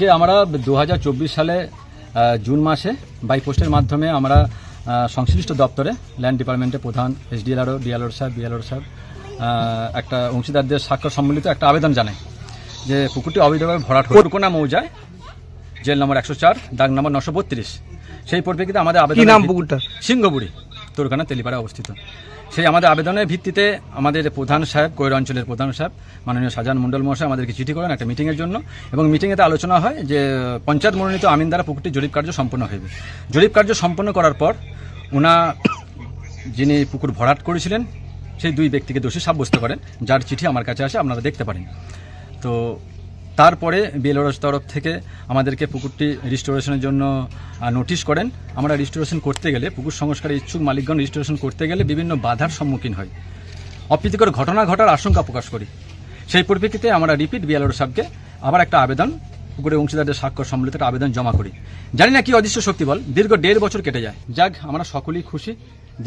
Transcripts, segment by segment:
আজকে আমরা দু হাজার চব্বিশ সালে জুন মাসে বাই পোস্টের মাধ্যমে আমরা সংশ্লিষ্ট দপ্তরে ল্যান্ড ডিপার্টমেন্টের প্রধান এসডিএলআরও ডিএলআর সাহেব বিএলআর সাহেব একটা অংশীদারদের স্বাক্ষর সম্বলিত একটা আবেদন জানাই যে পুকুরটি অবৈধভাবে ভরাট কোরকোনা মৌজায় জেল নম্বর একশো চার দাগ নম্বর নশো বত্রিশ। সেই পরিপ্রেক্ষিতে আমাদের আবেদন নাম সিংহবুড়ি। তোরখানা তেলিপাড়া অবস্থিত। সেই আমাদের আবেদনের ভিত্তিতে আমাদের প্রধান সাহেব কৈর অঞ্চলের প্রধান সাহেব, মাননীয় শাহজাহান মণ্ডল মহাশয় আমাদেরকে চিঠি করেন একটা মিটিংয়ের জন্য এবং মিটিংয়েতে আলোচনা হয় যে, পঞ্চায়েত মনোনীত আমিন দ্বারা পুকুরটি জরিপ কার্য সম্পন্ন হইবে। জরিপ কার্য সম্পন্ন করার পর ওনা যিনি পুকুর ভরাট করেছিলেন, সেই দুই ব্যক্তিকে দোষী সাব্যস্ত করেন, যার চিঠি আমার কাছে আসে, আপনারা দেখতে পারেন। তো তারপরে বেলোরস তরফ থেকে আমাদেরকে পুকুরটি রিস্টোরেশনের জন্য নোটিশ করেন। আমরা রিস্টোরেশন করতে গেলে, পুকুর সংস্কারের ইচ্ছুক মালিকগণ রিস্টোরেশন করতে গেলে বিভিন্ন বাধার সম্মুখীন হয়। অপ্রীতিকর ঘটনা ঘটার আশঙ্কা প্রকাশ করি। সেই পরিপ্রেক্ষিতে আমরা রিপিট বিএলওর সাহেবকে আবার একটা আবেদন, পুকুরে অংশীদারদের স্বাক্ষর সম্মিলিত একটা আবেদন জমা করি। জানি না কি অদৃশ্য শক্তি বল, দীর্ঘ দেড় বছর কেটে যায়। যাক, আমরা সকলেই খুশি।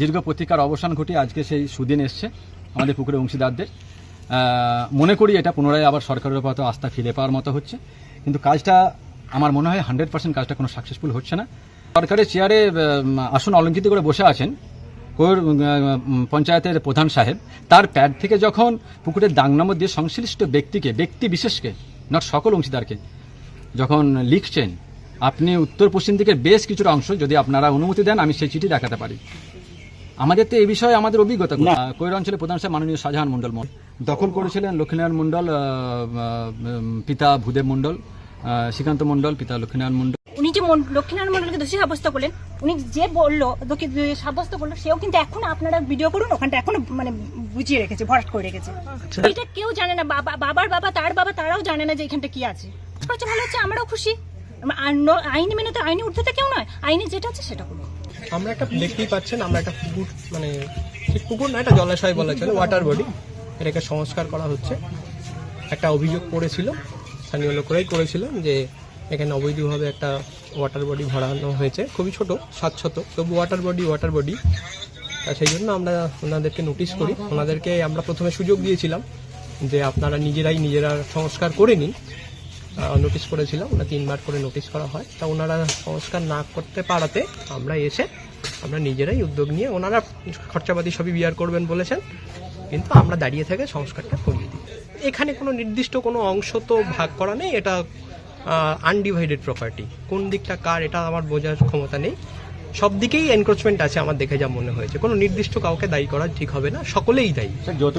দীর্ঘ প্রতিকার অবসান ঘটিয়ে আজকে সেই সুদিন এসছে আমাদের পুকুরে অংশীদারদের। মনে করি এটা পুনরায় আবার সরকারের উপর আস্থা ফিরে পাওয়ার মতো হচ্ছে। কিন্তু কাজটা আমার মনে হয় হান্ড্রেড পার্সেন্ট কাজটা কোনো সাকসেসফুল হচ্ছে না। সরকারের চেয়ারে আসন অলঙ্কিত করে বসে আছেন কোর পঞ্চায়েতের প্রধান সাহেব। তার প্যাড থেকে যখন পুকুরের দাগ নম্বর দিয়ে সংশ্লিষ্ট ব্যক্তিকে, ব্যক্তি বিশেষকে নট সকল অংশীদারকে যখন লিখছেন, আপনি উত্তর পশ্চিম দিকের বেশ কিছুটা অংশ যদি আপনারা অনুমতি দেন, আমি সেই চিঠি দেখাতে পারি। আমাদের তো এই বিষয়ে আমাদের অভিজ্ঞতা কৈর অঞ্চলের প্রধান সাহেব মাননীয় শাহজাহান মণ্ডল মন দখল করেছিলেন লক্ষ্মীনারায়ণ মণ্ডল আহ, পিতা ভূদেব মণ্ডল আহ, শ্রীকান্ত মণ্ডল পিতা লক্ষ্মীনারায়ণ মণ্ডল। উনি যে লক্ষ্মীনারায়ণ মন্ডলকে দোষী সাব্যস্ত করলেন উনি যে বলল সাব্যস্ত করল সেও কিন্তু এখন আপনারা ভিডিও করুন ওখানটা এখনও মানে বুঝিয়ে রেখেছে ভরাট করে রেখেছে। এটা কেউ জানে না বাবা বাবার বাবা তার বাবা তারাও জানে না যে এখানটা কি আছে। ভালো হচ্ছে আমরাও খুশি। আইনি মেনে তো আইনি উঠতে কেউ নয় আইনে যেটা আছে সেটা করুন আমরা একটা দেখতেই পাচ্ছেন, আমরা একটা পুকুর মানে ঠিক পুকুর না একটা জলাশয় বলা চলে ওয়াটার বডি এটাকে সংস্কার করা হচ্ছে। একটা অভিযোগ করেছিল, স্থানীয় লোকেরাই করেছিল যে এখানে অবৈধভাবে একটা ওয়াটার বডি ভরানো হয়েছে। খুবই ছোট সাত শত তবু ওয়াটার বডি ওয়াটার বডি সেই জন্য আমরা ওনাদেরকে নোটিশ করি। ওনাদেরকে আমরা প্রথমে সুযোগ দিয়েছিলাম যে আপনারা নিজেরাই নিজেরা সংস্কার করে নিন। নোটিশ করেছিলাম ওরা তিনবার করে নোটিশ করা হয়। তা ওনারা সংস্কার না করতে পারাতে আমরা এসে আমরা নিজেরাই উদ্যোগ নিয়ে ওনারা খরচাপাতি সবই বিয়ার করবেন বলেছেন কিন্তু আমরা দাঁড়িয়ে থেকে সংস্কারটা করিয়ে দিই। এখানে কোনো নির্দিষ্ট কোনো অংশ তো ভাগ করা নেই এটা আনডিভাইডেড প্রপার্টি কোন দিকটা কার এটা আমার বোঝার ক্ষমতা নেই। সব দিকেই এনক্রোচমেন্ট আছে আমার দেখে যা মনে হয়েছে। কোনো নির্দিষ্ট কাউকে দায়ী করা ঠিক হবে না সকলেই দায়ী।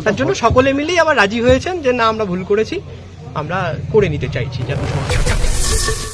তার জন্য সকলে মিলেই আবার রাজি হয়েছেন যে না আমরা ভুল করেছি। আমরা করে নিতে চাইছি যাতে